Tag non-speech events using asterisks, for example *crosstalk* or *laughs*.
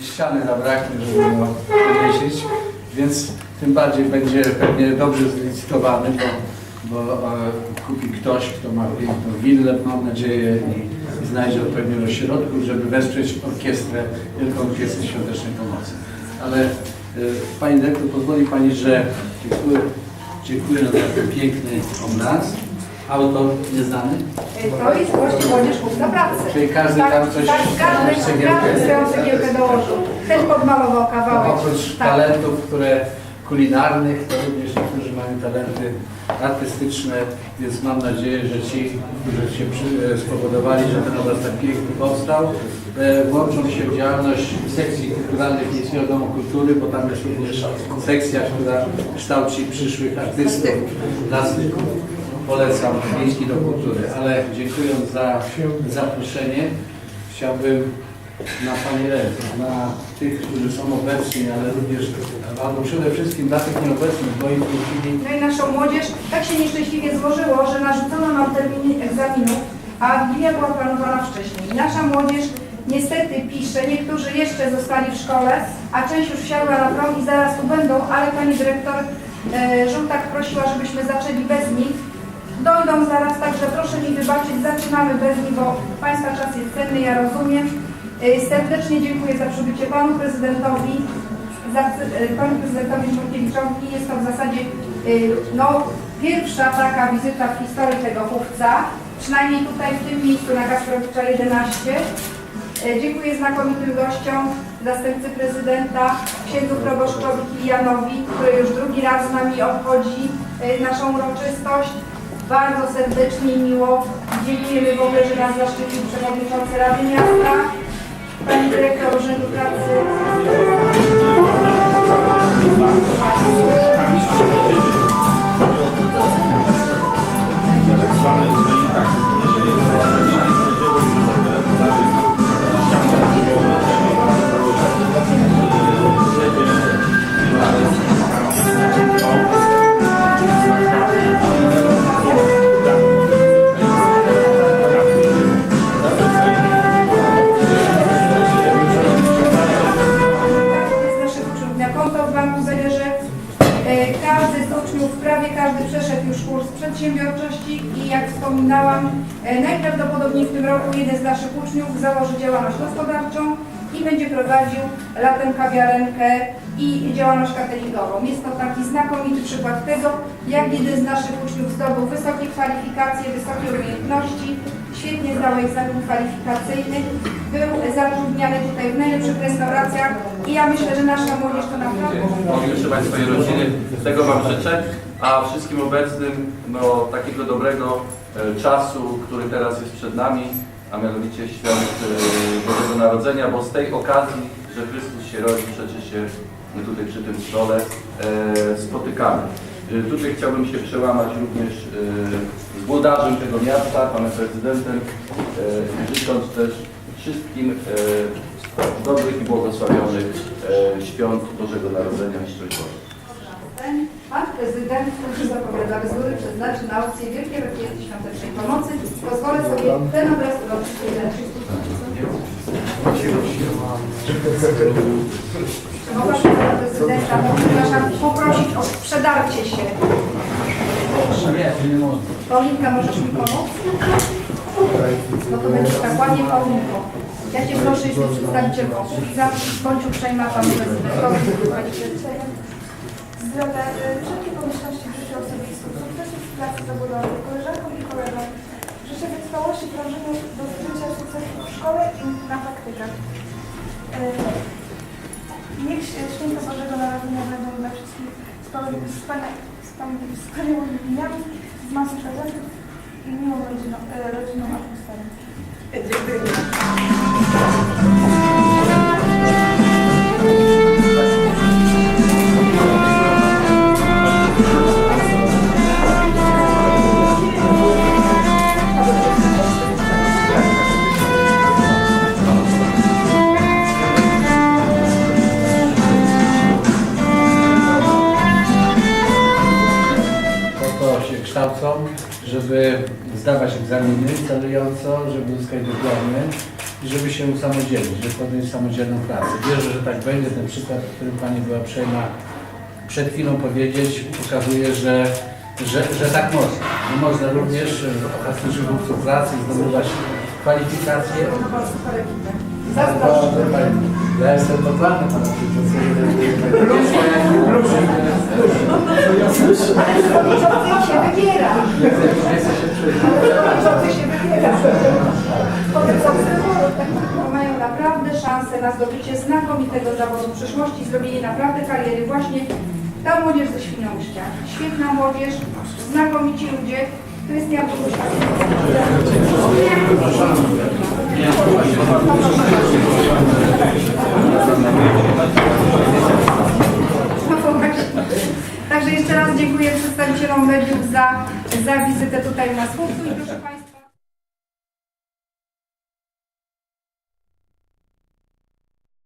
ściany zabraknie, żeby go powiesić, więc tym bardziej będzie pewnie dobrze zlicytowany, bo, bo e, kupi ktoś, kto ma piękną willę, mam nadzieję, i, i znajdzie odpowiednio środków, żeby wesprzeć orkiestrę, Wielką Orkiestrę Świątecznej Pomocy. Ale e, Pani Dyrektor, pozwoli Pani, że dziękuję, dziękuję za ten piękny obraz. Autor nieznany? To jest właśnie młodzież do pracy. Czyli każdy tak, tam coś- Tak, każdy, każdy swoją cegiełkę dołożył. Ten podmalował kawałek. Oprócz tak. talentów, które kulinarnych, to również niektórzy mają talenty artystyczne, więc mam nadzieję, że ci, którzy się przy, e, spowodowali, że ten obraz tak piękny powstał, e, włączą się w działalność sekcji kulturalnych Miejskiego Domu Kultury, bo tam jest również sekcja, która kształci przyszłych artystów, plastyków. Polecam Miejski Dom Kultury, ale dziękując za zaproszenie, chciałbym na Pani ręce, na tych, którzy są obecni, ale również, albo przede wszystkim dla tych nieobecnych, bo im chwili No i naszą młodzież tak się nieszczęśliwie złożyło, że narzucono nam terminy egzaminów, a Wigilia była planowana wcześniej. Nasza młodzież niestety pisze, niektórzy jeszcze zostali w szkole, a część już wsiadła na prom i zaraz tu będą, ale pani dyrektor e, Żółtak prosiła, żebyśmy zaczęli bez nich. Dojdą zaraz, także proszę mi wybaczyć, zaczynamy bez nich, bo Państwa czas jest cenny, ja rozumiem. E, Serdecznie dziękuję za przybycie Panu Prezydentowi, za, e, Panu Prezydentowi Żółkiewiczowi. Jest to w zasadzie e, no, pierwsza taka wizyta w historii tego chówca, przynajmniej tutaj w tym miejscu na Kasprowicza 11. E, Dziękuję znakomitym gościom, zastępcy prezydenta, księdzu proboszczowi Kilianowi, który już drugi raz z nami obchodzi naszą uroczystość. Bardzo serdecznie i miło dziękujemy w ogóle, że nas zaszczycił przewodniczący Rady Miasta, pani dyrektor Urzędu Pracy. Z uczniów, prawie każdy przeszedł już kurs przedsiębiorczości i jak wspominałam, e, najprawdopodobniej w tym roku jeden z naszych uczniów założy działalność gospodarczą i będzie prowadził latem kawiarenkę i działalność cateringową. Jest to taki znakomity przykład tego, jak jeden z naszych uczniów zdobył wysokie kwalifikacje, wysokie umiejętności, świetnie zdał egzamin kwalifikacyjny, był zatrudniany tutaj w najlepszych restauracjach i ja myślę, że nasza młodzież to naprawdę mogli utrzymać swoje rodziny. Tego Wam życzę, a wszystkim obecnym no, takiego dobrego e, czasu, który teraz jest przed nami, a mianowicie świąt e, Bożego Narodzenia, bo z tej okazji, że Chrystus się rodzi, przecież się my tutaj przy tym stole e, spotykamy. E, tutaj chciałbym się przełamać również e, z włodarzem tego miasta, panem prezydentem, e, życząc też wszystkim dobrych i błogosławionych świąt Bożego Narodzenia i Szczęść. Pan prezydent, który zapowiadamy z przeznaczy na opcję Wielkiej Orkiestry Świątecznej Pomocy. Pozwolę sobie ten obraz uroczyście Czy mogła pana prezydenta, przepraszam, poprosić o przedarcie się. Paulinka, możesz mi pomóc? No to będzie tak ładnie, Paulinko. Ja Cię proszę, jesteś przedstawicielką. Bądź uprzejma. Pani Prezydent. Zdrowe, y, wszelkie pomyślności w życiu osobistym, sukcesów w pracy zawodowej, koleżankom i kolegom. Życzę wytrwałości w dążeniu do zdobycia sukcesów w szkole i na praktykach. Y, Niech ś- święta Bożego Narodzenia będą dla wszystkich wspaniałymi wspania- wspania- wspaniałymi dniami, z masą prezentów i miłą rodziną, y, rodzinną atmosferą. Kształcą, żeby zdawać egzaminy celująco, żeby uzyskać dyplomy i żeby się usamodzielnić, żeby podjąć samodzielną pracę. Wierzę, że tak będzie. Ten przykład, o którym Pani była uprzejma przed chwilą powiedzieć, pokazuje, że, że, że tak można. Że można również w elastycznych głupców pracy zdobywać kwalifikacje. Ja jestem dokładny Pana Przewodniczący *laughs* się wybiera. Przewodniczący się wybiera. Mają naprawdę szansę na zdobycie znakomitego zawodu w przyszłości, zrobienie naprawdę kariery właśnie ta młodzież ze Świnoujścia. Świetna młodzież, znakomici ludzie. Krystian Bogusiak. No właśnie. Także jeszcze raz dziękuję przedstawicielom mediów za, za wizytę tutaj na Słupcu i proszę Państwa.